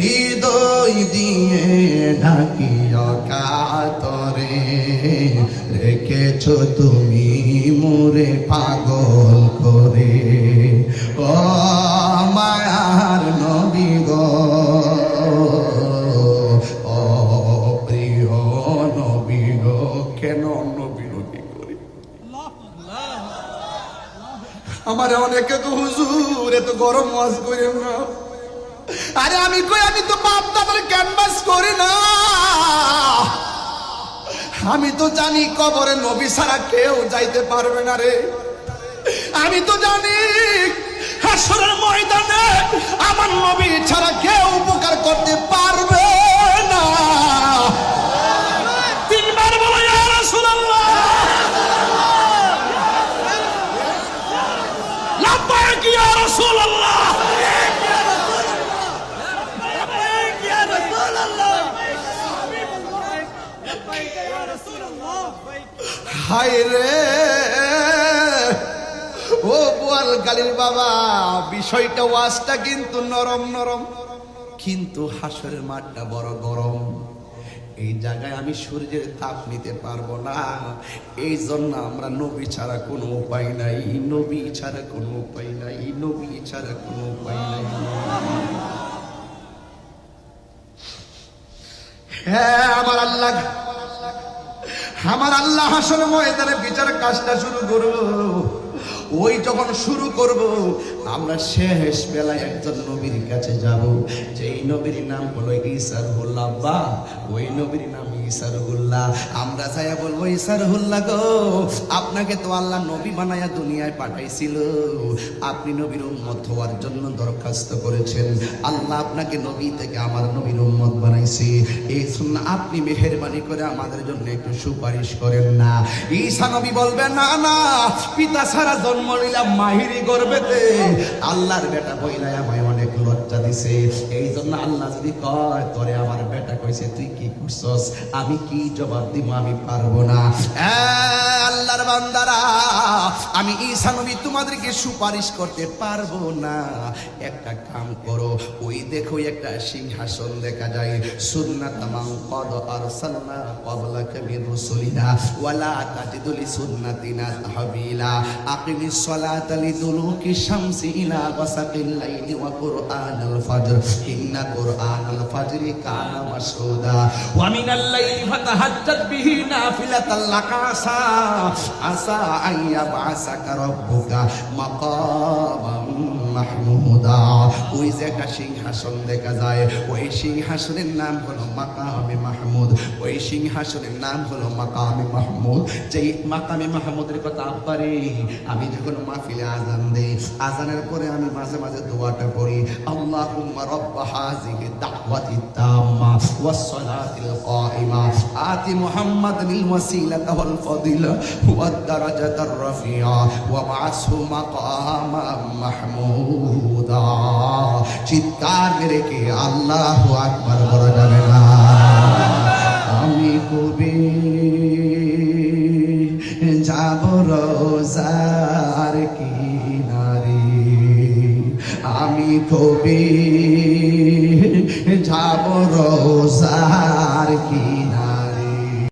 হৃদয় দিয়ে ঢাকি কাতরে। রেখেছ তুমি মোরে পাগল করে। ও মায়ার নবী গ প্রিয় কেন আমার অনেকে তো হুজুর, এত গরম মাছ করে না। আরে আমি কই, আমি তো বাপ দাদার ক্যানভাস করি না। আমি তো জানি কবরে নবী ছাড়া কেউ যাইতে পারবে না রে। আমি তো জানি হাসরের ময়দানে আমার নবী ছাড়া কেউ উপকার করতে পারবে না। তিনবার বলো, ইয়া রাসূলুল্লাহ। লাব্বাইক ইয়া রাসূলুল্লাহ? আমি সূর্যের তাপ নিতে পারব না। এই জন্য আমরা নবী ছাড়া কোনো উপায় নাই, নবী ছাড়া কোনো উপায় নাই, নবী ছাড়া কোনো উপায় নাই। হ্যাঁ আমার আল্লাহ আমার আল্লাহ হাসল ময়দানে বিচার কাজটা শুরু করব। ওই যখন শুরু করব, আমরা শেষ বেলায় একজন নবীর কাছে যাব। যেই নবীর নাম হলো ইসার বা ওই নবীর নাম ইসারহুল্লাহ। আমরা যাইয়া বলব, ইসারহুল্লাহ গো, আপনাকে তো আল্লাহ নবী বানায়া দুনিয়ায় পাঠাইছিল। আপনি নবীর উম্মত হওয়ার জন্য দরখাস্ত করেছেন। আল্লাহ আপনাকে নবী থেকে আমার নবীর উম্মত বানাইছে। এই জন্য আপনি মেহেরবানি করে আমাদের জন্য একটু সুপারিশ করেন না। ঈসা নবী বলবেন না না, পিতা ছাড়া জন্ম নিলাম মাহিরি গর্বেতে। আল্লাহর বেটা লজ্জা দিছে এই জন্য আল্লাহ যদি কয়, তোরে আমার বেটা কইছে, তুই কি করছস? আমি কি জবাব দিব? আমি পারব না। আল্লাহর বান্দারা, আমি ঈসা নবী তোমাদেরকে সুপারিশ করতে পারব না। একটা কাম করো, ওই দেখো একটা সিংহাসন দেখা যায়। সুন্নাত মান কদ আরসালনা ক্বাবলাকা মির রুসুলিনা ওয়ালা তাজিদুলি সুন্নাতিনা তাহবিলা। আকিমিস সালাতা লিদুলুকি শামসি ইলা গাসাকিল লাইলি ওয়া কুরআনাল ফাজর। ইন্না কুরআনাল ফাজরি কানা মাসউদা ওয়া মিনাল লাইলি ফাতাহাজ্জাত বিহি নাফিলাতাল লাকা আসা আইয়া মাহমুদা। ওই যে একটা সিংহাসন দেখা যায়, ওই সিংহাসনের নাম হলো মাকামে মাহমুদ। ওই সিংহাসনের নাম হলো মাকামে মাহমুদ। মাকামে মাহমুদের কথা আমি যখন মাহফিলে আজান দেই আজানের পরে আমি মাঝে মাঝে দোয়াটা করি আল্লাহুম্মা রব্বা হাযিহি দাওয়াতি তাম্মা ওয়াস সালাতিল কাইমা। আতি মুহাম্মাদানিল ওয়াসিলাতা ওয়াল ফাদিলা। ওয়াদ দারাজাতার রাফিয়া ওয়া বা'আসহু মাকামাম মাহমুদা চিৎকার মেরে কে আল্লাহু আকবার বলা যাবে না আমি কবি যাব রোজার কিনারে আমি কবি যাব রোজার